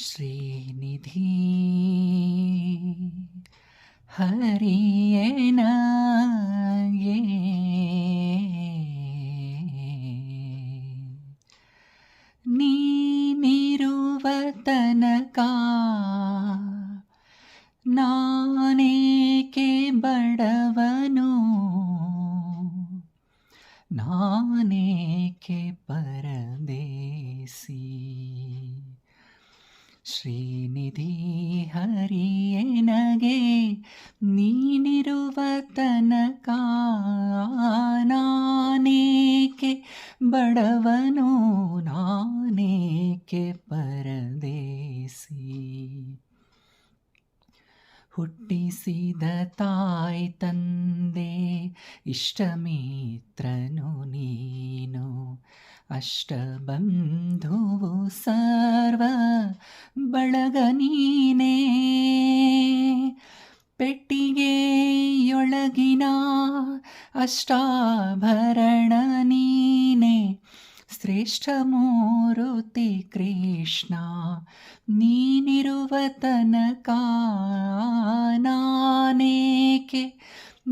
ಶ್ರೀನಿಧಿ ಹರಿಯೇನಗೆ ನೀನಿರುವ ತನಕ ನಾನೇಕೆ ಬಡವನು ನಾನೇಕೆ ಪರದೇಸಿ ಶ್ರೀನಿಧಿ ಹರಿಯೇನಗೆ ನೀನಿರುವ ತನಕ ನಾನೇಕೆ ಬಡವನು ನಾನೇಕೆ ಪರದೇಸಿ? ಹುಟ್ಟಿಸಿದ ತಾಯಿ ತಂದೆ ಇಷ್ಟಮಿತ್ರನು ನೀನು. ಅಷ್ಟಬಂಧುವು ಸರ್ವ ಬಳಗ ನೀನೇ. ಪೆಟ್ಟಿಗೆಯೊಳಗಿನ ಅಷ್ಟಾಭರಣ ನೀನೇ ಶ್ರೇಷ್ಠ ಮೂರುತಿ ಕೃಷ್ಣ ನೀನಿರುವ ತನಕ ನಾನೇಕೆ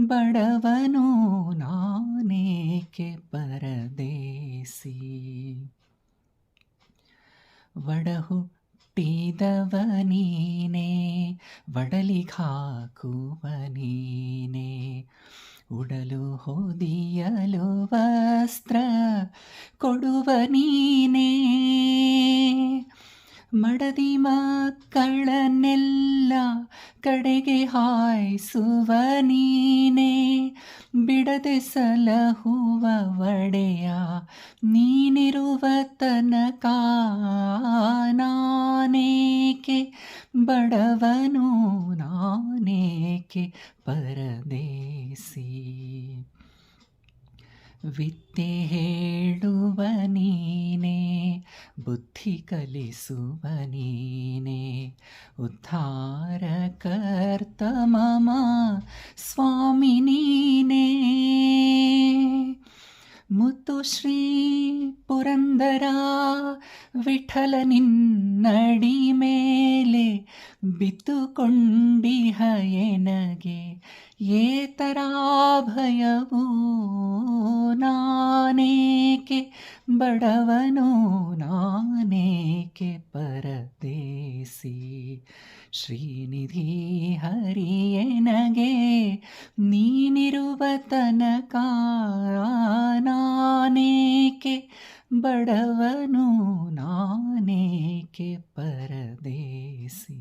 ಬಡವನು ನಾನೇಕೆ ಪರದೇಸಿ? ಒಡಹುಟ್ಟಿದವ ನೀನೇ ಒಡಲಿಗಾಕುವ ನೀನೇ ಉಡಲು ಹೋದಿಯಲು ವಸ್ತ್ರ ಕೊಡುವ ನೀನೇ ಮಡದಿ ಮಕ್ಕಳನ್ನೆಲ್ಲ ಕಡೆಗೆ ಹಾಯಿಸುವ ನೀನೇ ಬಿಡದೆ ಸಲಹುವ ಒಡೆಯ ನೀನಿರುವ ತನಕ ನಾನೇಕೆ ಬಡವನು ನಾನೇಕೆ ಪರದೇಸಿ? ವಿದ್ಯೆ ಹೇಳುವ ನೀನೇ, ಬುದ್ಧಿ ಕಲಿಸುವ ನೀನೇ. ಉದ್ಧಾರಕರ್ತ ಮಮ, ಸ್ವಾಮಿ ನೀನೇ. ಮುತ್ತು ಶ್ರೀ ಪುರಂದರ, ವಿಠಲ ನಿನ್ನಡಿ ಮೇಲೆ ಬಿತ್ತುಕೊಂಡಿಹ ಎನಗೆ ಏತರ ಭಯವು ನಾನೇಕೆ, ಬಡವನು ನಾನೇಕೆ ಪರದೇಸಿ? ಶ್ರೀನಿಧಿ ಹರಿಯನಗೆ ನೀನಿರುವ ತನಕ ನಾನೇಕೆ, ಬಡವನು के परदेसी